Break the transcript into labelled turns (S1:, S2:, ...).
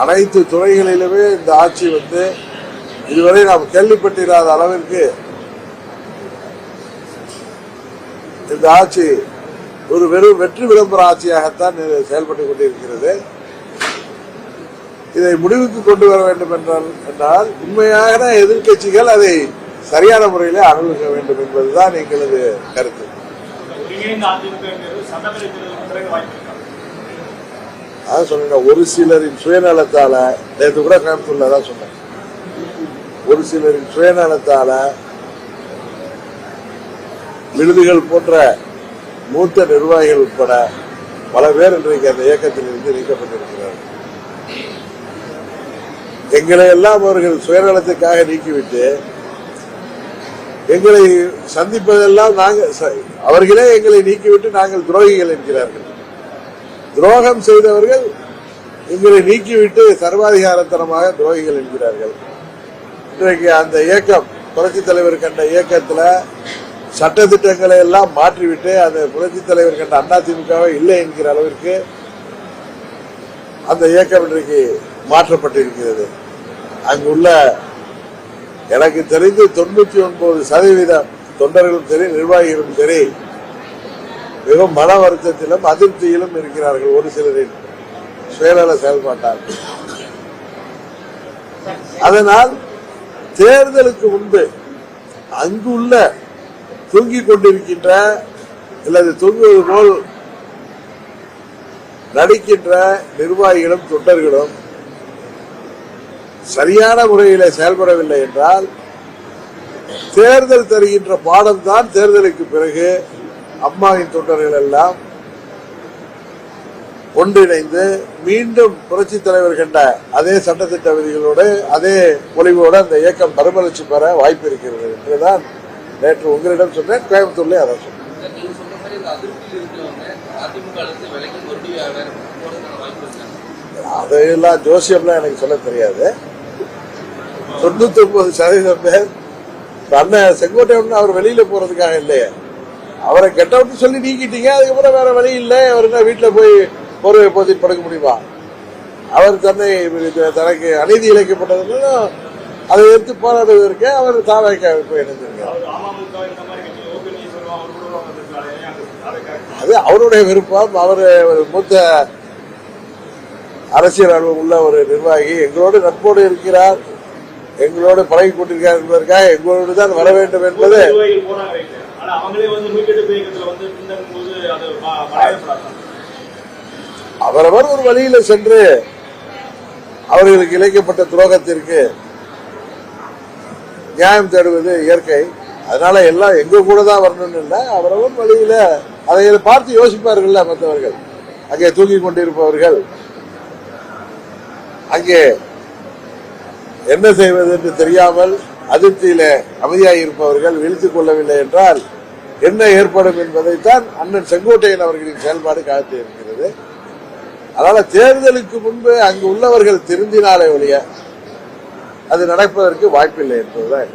S1: அனைத்து துறைகளிலுமே இந்த ஆட்சி வந்து இதுவரை நாம் கேள்விப்பட்டிராத அளவிற்கு இந்த ஆட்சி ஒரு வெறும் வெற்றி விளம்பர ஆட்சியாகத்தான் செயல்பட்டுக் கொண்டிருக்கிறது. இதை முடிவுக்கு கொண்டு வர வேண்டும் என்றால் என்றால் உண்மையான எதிர்க்கட்சிகள் அதை சரியான முறையில் அனுபவிக்க வேண்டும் என்பதுதான் எங்களது கருத்து
S2: ஒருங்கிணைந்த அதிமுகங்கிறது சட்டப்பேரவை தேர்தலுக்கு பிறகு வாய்ப்பு இருக்கா?
S1: அதான் சொன்னேன் ஒரு சிலரின் சுயநலத்தால நேற்று கூட கோயம்புத்தூர்ல தான் சொன்னேன். ஒரு சிலரின் சுயநலத்தால விடுதிகள் போன்ற மூத்த நிர்வாகிகள் உட்பட பல பேர் இன்றைக்கு அந்த இயக்கத்தில் இருந்து நீக்கப்பட்டிருக்கிறார்கள். எங்களை எல்லாம் அவர்கள் சுயநலத்துக்காக நீக்கிவிட்டு எங்களை சந்திப்பதெல்லாம் நாங்கள் ச- அவர்களே எங்களை நீக்கிவிட்டு நாங்கள் துரோகிகள் என்கிறார்கள். துரோகம் செய்தவர்கள் எங்களை நீக்கிவிட்டு சர்வாதிகாரத்தனமாக துரோகிகள் என்கிறார்கள். இன்றைக்கு அந்த இயக்கம் புரட்சி தலைவர் கண்ட இயக்கத்தில் சட்ட திட்டங்களை எல்லாம் மாற்றிவிட்டு அந்த புரட்சி தலைவர் கண்ட அண்ணா திமுகவே இல்லை என்கிற அளவிற்கு அந்த இயக்கம் இன்றைக்கு மாற்றப்பட்டிருக்கிறது. அங்குள்ள எனக்கு தெரிந்து தொண்ணூற்றி ஒன்பது சதவீதம் தொண்டர்களும் சரி நிர்வாகிகளும் சரி மிகவும் மன வருத்தத்திலும் அதிருப்தியிலும் இருக்கிறார்கள் ஒரு சிலரின் சுயநல செயல்பாட்டால். அதனால் தேர்தலுக்கு முன்பு அங்குள்ள தூங்கிக் கொண்டிருக்கின்ற அல்லது தூங்குவது போல் நடிக்கின்ற நிர்வாகிகளும் தொண்டர்களும் சரியான முறையில் செயல்படவில்லை என்றால் தேர்தல் தருகின்ற பாடம் தான் தேர்தலுக்கு பிறகு அம்மாவின் தொண்டர்கள் எல்லாம் ஒன்றிணைந்து மீண்டும் புரட்சி தலைவர் கண்ட அதே சட்டத்திட்ட விதிகளோடு அதே பொலிவோடு அந்த இயக்கம் மறுமலர்ச்சி பெற வாய்ப்பு இருக்கிறது என்றுதான் நேற்று உங்களிடம் சொன்னேன். கோயம்புத்தூர்லயே அதான் சொன்னேன். அதையெல்லாம் ஜோசியம்லாம் எனக்கு சொல்ல தெரியாது. தொண்ணூத்தி ஒன்பது சதவீதம் பேர் அண்ணன் செங்கோட்டையன் அவர் வெளியில போறதுக்காக இல்லையே. அவரை கெட்டவுட்டு சொல்லி நீக்கிட்டீங்க அதுக்கப்புறம் வேற வழி இல்லை அவர் என்ன வீட்டுல போய் போர்வை போத்தி படுக்க முடியுமா? அவர் தன்னை தனக்கு அநீதி இழைக்கப்பட்டதுன்னு அதை எடுத்து போராடுவதற்கு அவர் தாவாய்க்க போய்
S2: கூட ஏன் அது
S1: அவருடைய விருப்பம். அவர் ஒரு மூத்த அரசியல் அனுபவம் உள்ள ஒரு நிர்வாகி. எங்களோடு நட்போடு இருக்கிறார். எங்களோடு பழகி கொண்டிருக்கிறார் என்பதற்காக எங்களோடு தான் வர வேண்டும் என்பது.
S2: ஆனா அவங்களே வந்து இயக்கத்துல வந்து அது
S1: அவரவர் ஒரு வழியில சென்று அவர்களுக்கு இழைக்கப்பட்ட துரோகத்திற்கு நியாயம் தேடுவது இயற்கை. அதனால எல்லாம் எங்க கூட தான் வரணும்னு இல்லை. அவரவர் வழியில அதை பார்த்து யோசிப்பார்கள்ல மற்றவர்கள். அங்கே தூங்கி கொண்டிருப்பவர்கள். அங்கே என்ன செய்வது என்று தெரியாமல் அதிருப்தியில அமைதியாக இருப்பவர்கள் விழித்துக் கொள்ளவில்லை என்றால் என்ன ஏற்படும் என்பதைத்தான் அண்ணன் செங்கோட்டையன் அவர்களின் செயல்பாடு காட்டி இருக்கிறது. அதனால தேர்தலுக்கு முன்பு அங்கு உள்ளவர்கள் திருந்தினாலே ஒழிய அது நடப்பதற்கு வாய்ப்பில்லை என்பதுதான்.